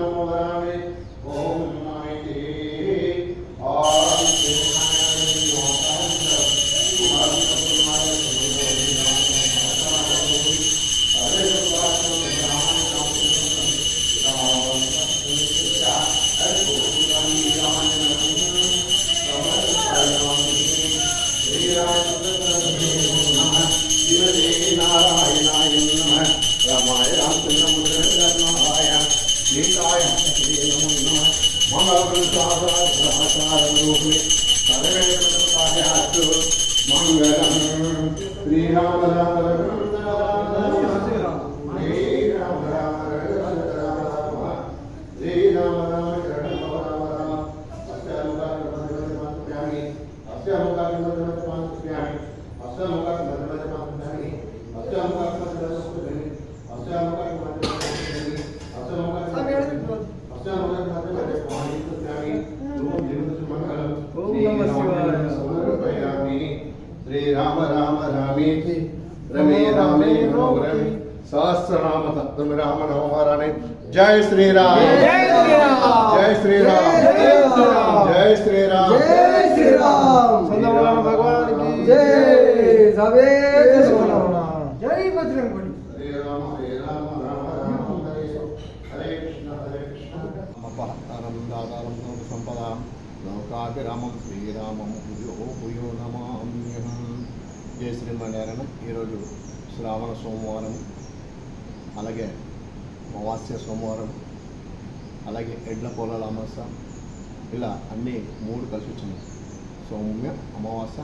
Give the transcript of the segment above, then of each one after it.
Namorado. सर्वसाधारूपे सर्वेभ्यो मङ्गलं श्रीराम राम अस्य मुखात् अस्य मुखात् अस्य मुखात् శ్రీరామ్. జై శ్రీరామ్. జై శ్రీరామ్. జై శ్రీరామ్. జై శ్రీరామ్. జై శ్రీరామ్. సందమరామ భగవానికి. జై సవే జై బజరంగ బలి హరే రామ హరే రామ రామ రామ హరే హరే కృష్ణ హరే కృష్ణ. అపహతారం దాతారం సర్వ సంపదాం. లోకాభిరామం శ్రీరామం భుజో భుయో నమామ్యహం జయ శ్రీమన్నారాయణ. ఈరోజు శ్రావణ సోమవారం అలాగే అమావాస్య సోమవారం అలాగే ఎడ్ల పొలాల అమాస ఇలా అన్నీ మూడు కలిసి వచ్చినాయి. సౌమ్య అమావాస్య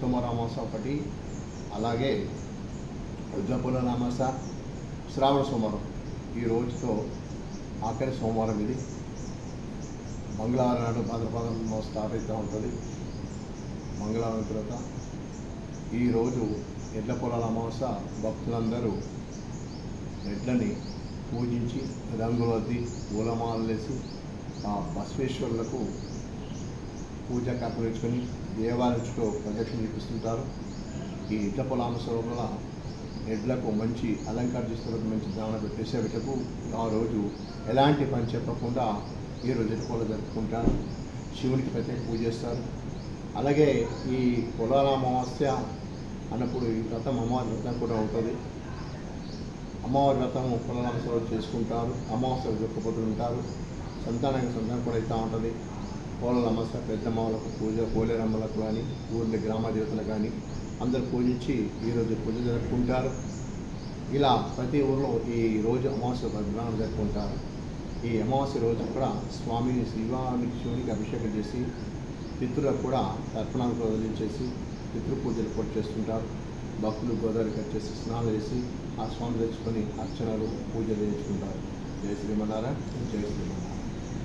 సోమవారం అమావాస్య ఒకటి అలాగే ఎడ్ల పొలాల అమాస శ్రావణ సోమవారం. ఈ రోజుతో ఆఖరి సోమవారం ఇది. మంగళవారం నాడు భాద్రపదంలో స్టార్ట్ ఉంటుంది. మంగళవారం తర్వాత ఈరోజు ఎడ్ల పొలాల అమావాస భక్తులందరూ ఎడ్లని పూజించి రంగులద్ది పూలమాలలేసి ఆ బసవేశ్వరులకు పూజ కర్పరించుకొని దేవాలయంలో ప్రదక్షిణ చూపిస్తుంటారు. ఈ ఎడ్ల పొలాంశం వల్ల ఎడ్లకు మంచి అలంకార చేస్తున్నట్టు మంచి దాన పెట్టేసే ఆ రోజు ఎలాంటి పని చెప్పకుండా ఈ రోజు ఎడ్ల జరుపుకుంటారు శివునికి ప్రత్యేక పూజ చేస్తారు. అలాగే ఈ పొలాల అమావాస్య అన్నప్పుడు ఈ వ్రతం అమ్మవారి వ్రతం కూడా ఉంటుంది అమ్మవారి వ్రతం పొలాల రోజు చేసుకుంటారు. అమావాస్య రోజు ఉంటారు. సంతానానికి సంతానం కూడా అవుతూ ఉంటుంది. పోలల అమావాస్య పెద్దమ్మలకు పూజ కోలేరమ్మలకు కానీ ఊరిలో గ్రామ దేవతలకు కానీ అందరూ పూజించి ఈరోజు పూజ జరుపుకుంటారు. ఇలా ప్రతి ఊర్లో ఈ రోజు అమావాస్య గ్రహణం జరుపుకుంటారు. ఈ అమావాస్య రోజు కూడా స్వామిని శ్రీవామి శివునికి అభిషేకం చేసి పితృలకు కూడా తర్పణాలు వదిలించేసి పితృపూజలు కూడా చేస్తుంటారు. భక్తులు గోదావరి కట్టేసి స్నానం చేసి ఆ స్వామి తెచ్చుకొని అర్చనలు పూజలు చేయించుకుంటారు. జయ శ్రీమన్నారాయణ. జయ శ్రీమన్నారాయణ.